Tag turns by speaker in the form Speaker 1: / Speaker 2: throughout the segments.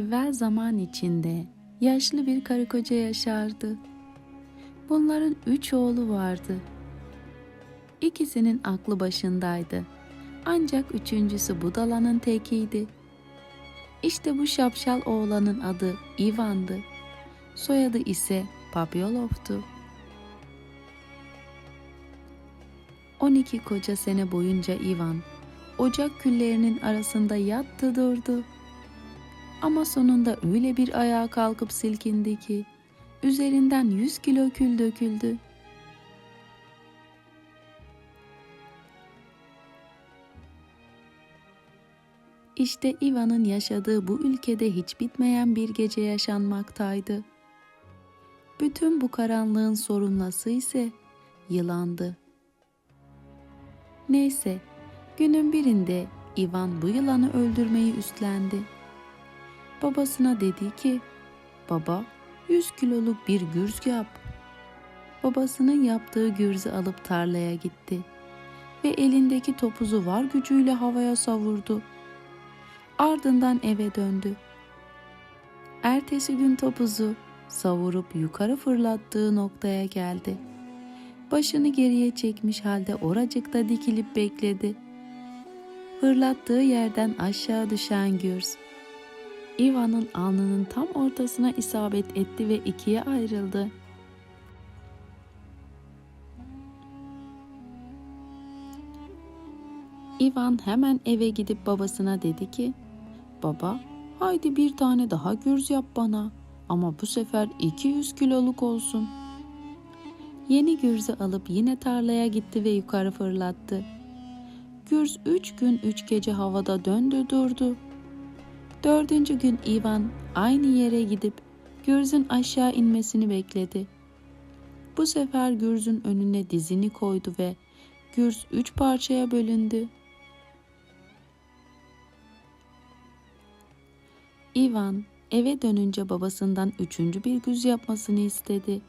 Speaker 1: Evvel zaman içinde yaşlı bir karı koca yaşardı. Bunların üç oğlu vardı. İkisinin aklı başındaydı. Ancak üçüncüsü budalanın tekiydi. İşte bu şapşal oğlanın adı Ivan'dı. Soyadı ise Papyolov'tu. 12 koca sene boyunca Ivan ocak küllerinin arasında yattı durdu. Ama sonunda öyle bir ayağa kalkıp silkindi ki üzerinden 100 kilo kül döküldü. İşte Ivan'ın yaşadığı bu ülkede hiç bitmeyen bir gece yaşanmaktaydı. Bütün bu karanlığın sorumlusu ise yılandı. Neyse, günün birinde Ivan bu yılanı öldürmeyi üstlendi. Babasına dedi ki, baba 100 kiloluk bir gürz yap. Babasının yaptığı gürzü alıp tarlaya gitti ve elindeki topuzu var gücüyle havaya savurdu. Ardından eve döndü. Ertesi gün topuzu savurup yukarı fırlattığı noktaya geldi. Başını geriye çekmiş halde oracıkta dikilip bekledi. Fırlattığı yerden aşağı düşen gürz Ivan'ın alnının tam ortasına isabet etti ve ikiye ayrıldı. Ivan hemen eve gidip babasına dedi ki, Baba, haydi bir tane daha gürz yap bana ama bu sefer 200 kiloluk olsun. Yeni gürzü alıp yine tarlaya gitti ve yukarı fırlattı. Gürz üç gün üç gece havada döndü durdu. Dördüncü gün Ivan aynı yere gidip Gürz'ün aşağı inmesini bekledi. Bu sefer Gürz'ün önüne dizini koydu ve Gürz üç parçaya bölündü. Ivan eve dönünce babasından üçüncü bir güz yapmasını istedi.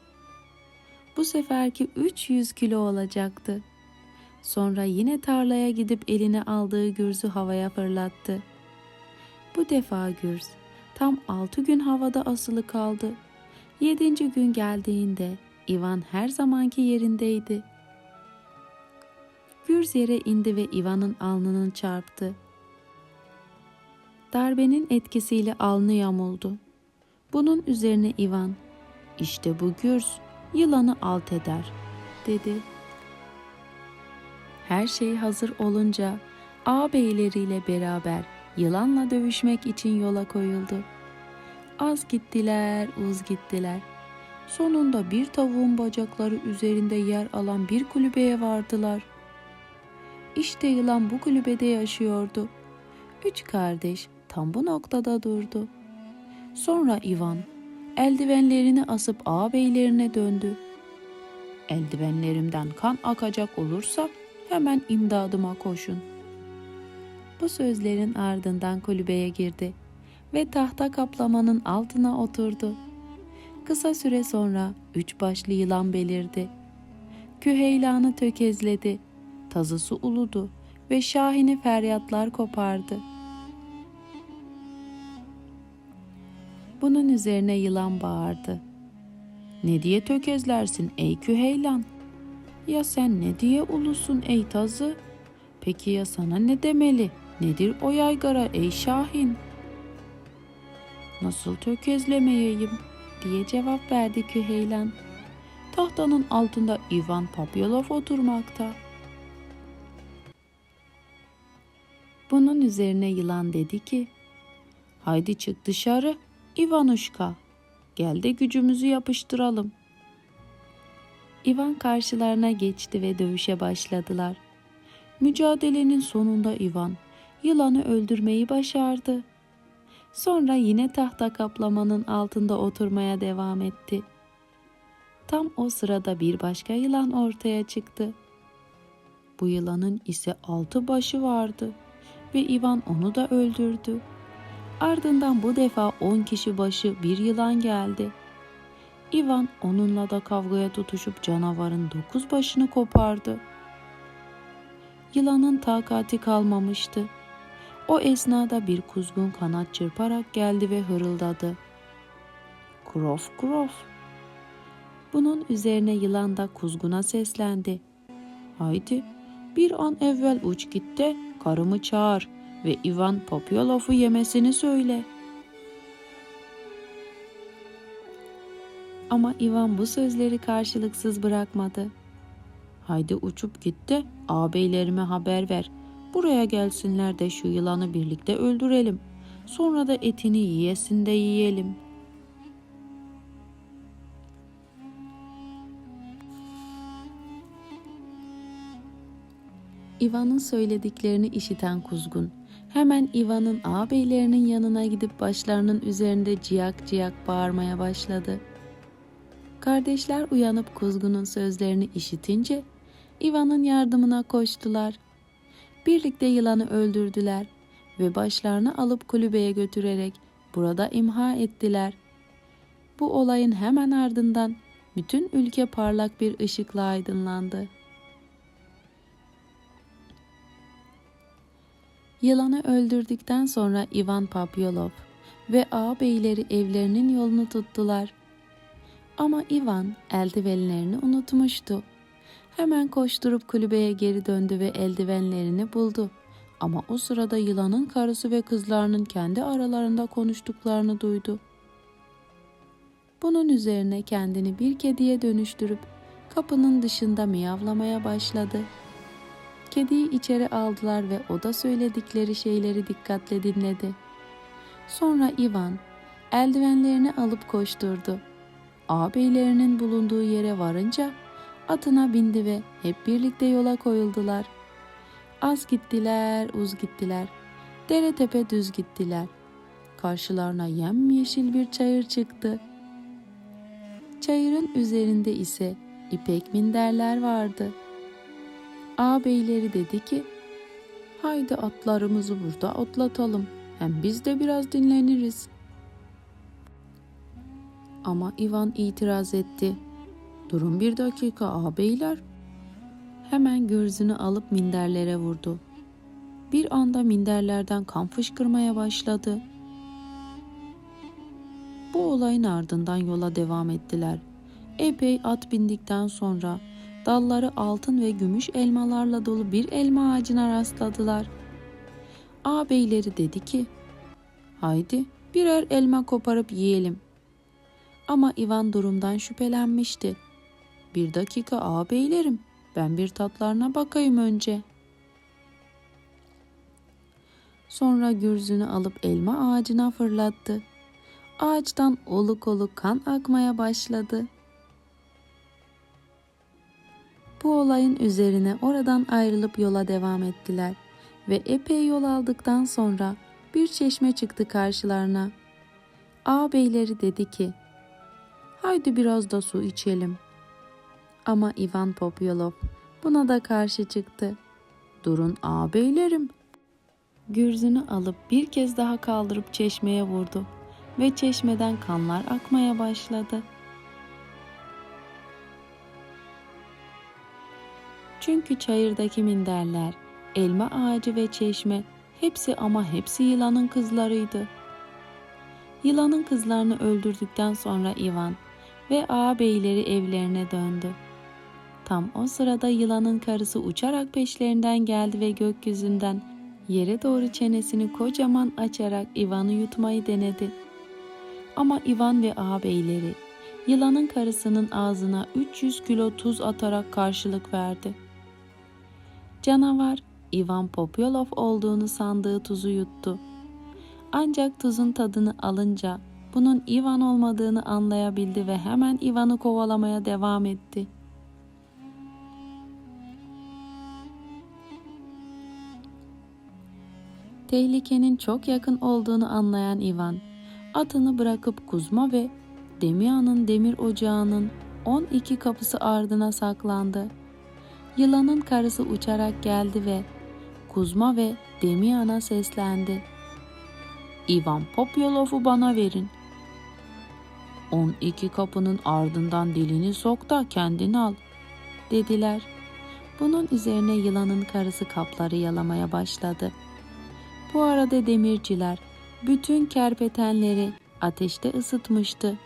Speaker 1: Bu seferki 300 kilo olacaktı. Sonra yine tarlaya gidip eline aldığı gürzü havaya fırlattı. Bu defa Gürz tam altı gün havada asılı kaldı. Yedinci gün geldiğinde Ivan her zamanki yerindeydi. Gürz yere indi ve Ivan'ın alnının çarptı. Darbenin etkisiyle alnı yamuldu. Bunun üzerine Ivan, işte bu Gürz yılanı alt eder, dedi. Her şey hazır olunca ağabeyleriyle beraber yılanla dövüşmek için yola koyuldu. Az gittiler, uz gittiler. Sonunda bir tavuğun bacakları üzerinde yer alan bir kulübeye vardılar. İşte yılan bu kulübede yaşıyordu. Üç kardeş tam bu noktada durdu. Sonra Ivan eldivenlerini asıp ağabeylerine döndü. Eldivenlerimden kan akacak olursa hemen imdadıma koşun.'' Bu sözlerin ardından kulübeye girdi ve tahta kaplamanın altına oturdu. Kısa süre sonra üç başlı yılan belirdi. Küheylanı tökezledi, tazısı uludu ve şahini feryatlar kopardı. Bunun üzerine yılan bağırdı. Ne diye tökezlersin ey küheylan? Ya sen ne diye ulusun ey tazı? Peki ya sana ne demeli?'' Nedir o yaygara ey Şahin? Nasıl tökezlemeyeyim diye cevap verdi Küheylan. Tahtanın altında Ivan Papyolov oturmakta. Bunun üzerine yılan dedi ki, Haydi çık dışarı Ivanuşka, gel de gücümüzü yapıştıralım. Ivan karşılarına geçti ve dövüşe başladılar. Mücadelenin sonunda Ivan yılanı öldürmeyi başardı. Sonra yine tahta kaplamanın altında oturmaya devam etti. Tam o sırada bir başka yılan ortaya çıktı. Bu yılanın ise altı başı vardı ve Ivan onu da öldürdü. Ardından bu defa on kişi başı bir yılan geldi. Ivan onunla da kavgaya tutuşup canavarın dokuz başını kopardı. Yılanın takati kalmamıştı O esnada bir kuzgun kanat çırparak geldi ve hırıldadı. Krof krof. Bunun üzerine yılan da kuzguna seslendi. Haydi bir an evvel uç git de karımı çağır ve Ivan Popyolov'u yemesini söyle. Ama Ivan bu sözleri karşılıksız bırakmadı. Haydi uçup git de ağabeylerime haber ver. Buraya gelsinler de şu yılanı birlikte öldürelim. Sonra da etini yiyesin de yiyelim. Ivan'ın söylediklerini işiten kuzgun hemen Ivan'ın ağabeylerinin yanına gidip başlarının üzerinde ciyak ciyak bağırmaya başladı. Kardeşler uyanıp kuzgunun sözlerini işitince Ivan'ın yardımına koştular. Birlikte yılanı öldürdüler ve başlarını alıp kulübeye götürerek burada imha ettiler. Bu olayın hemen ardından bütün ülke parlak bir ışıkla aydınlandı. Yılanı öldürdükten sonra Ivan Papyolov ve ağabeyleri evlerinin yolunu tuttular. Ama Ivan eldivenlerini unutmuştu. Hemen koşturup kulübeye geri döndü ve eldivenlerini buldu. Ama o sırada yılanın karısı ve kızlarının kendi aralarında konuştuklarını duydu. Bunun üzerine kendini bir kediye dönüştürüp kapının dışında miyavlamaya başladı. Kediyi içeri aldılar ve o da söyledikleri şeyleri dikkatle dinledi. Sonra Ivan eldivenlerini alıp koşturdu. Ağabeylerinin bulunduğu yere varınca atına bindi ve hep birlikte yola koyuldular. Az gittiler, uz gittiler. Dere tepe düz gittiler. Karşılarına yemyeşil bir çayır çıktı. Çayırın üzerinde ise ipek minderler vardı. Ağabeyleri dedi ki, haydi atlarımızı burada otlatalım. Hem biz de biraz dinleniriz. Ama Ivan itiraz etti. Durun bir dakika ağabeyler. Hemen gürzünü alıp minderlere vurdu. Bir anda minderlerden kan fışkırmaya başladı. Bu olayın ardından yola devam ettiler. Epey at bindikten sonra dalları altın ve gümüş elmalarla dolu bir elma ağacına rastladılar. Ağabeyleri dedi ki, haydi birer elma koparıp yiyelim. Ama Ivan durumdan şüphelenmişti. Bir dakika ağabeylerim, ben bir tatlarına bakayım önce. Sonra gürzünü alıp elma ağacına fırlattı. Ağaçtan oluk oluk kan akmaya başladı. Bu olayın üzerine oradan ayrılıp yola devam ettiler ve epey yol aldıktan sonra bir çeşme çıktı karşılarına. Ağabeyleri dedi ki, haydi biraz da su içelim. Ama Ivan Popyolov buna da karşı çıktı. Durun ağabeylerim. Gürzünü alıp bir kez daha kaldırıp çeşmeye vurdu ve çeşmeden kanlar akmaya başladı. Çünkü çayırdaki minderler, elma ağacı ve çeşme hepsi ama hepsi yılanın kızlarıydı. Yılanın kızlarını öldürdükten sonra Ivan ve ağabeyleri evlerine döndü. Tam o sırada yılanın karısı uçarak peşlerinden geldi ve gökyüzünden yere doğru çenesini kocaman açarak Ivan'ı yutmayı denedi. Ama Ivan ve ağabeyleri yılanın karısının ağzına 300 kilo tuz atarak karşılık verdi. Canavar Ivan Popyolov olduğunu sandığı tuzu yuttu. Ancak tuzun tadını alınca bunun Ivan olmadığını anlayabildi ve hemen Ivan'ı kovalamaya devam etti. Tehlikenin çok yakın olduğunu anlayan Ivan, atını bırakıp Kuzma ve Demia'nın demir ocağının 12 kapısı ardına saklandı. Yılanın karısı uçarak geldi ve Kuzma ve Demian'a seslendi. Ivan Popyolov'u bana verin. 12 kapının ardından dilini sok da kendini al, dediler. Bunun üzerine yılanın karısı kapları yalamaya başladı. Bu arada demirciler bütün kerpetenleri ateşte ısıtmıştı.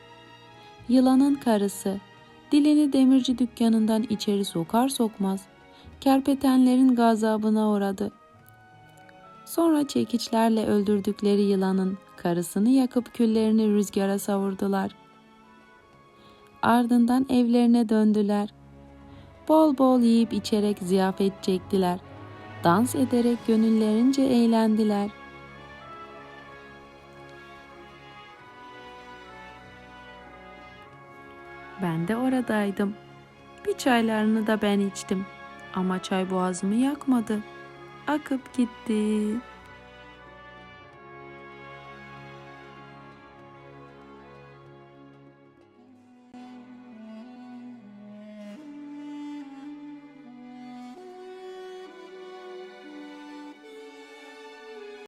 Speaker 1: Yılanın karısı dilini demirci dükkanından içeri sokar sokmaz kerpetenlerin gazabına uğradı. Sonra çekiçlerle öldürdükleri yılanın karısını yakıp küllerini rüzgara savurdular. Ardından evlerine döndüler. Bol bol yiyip içerek ziyafet çektiler. Dans ederek gönüllerince eğlendiler. Ben de oradaydım. Bir çaylarını da ben içtim. Ama çay boğazımı yakmadı. Akıp gitti.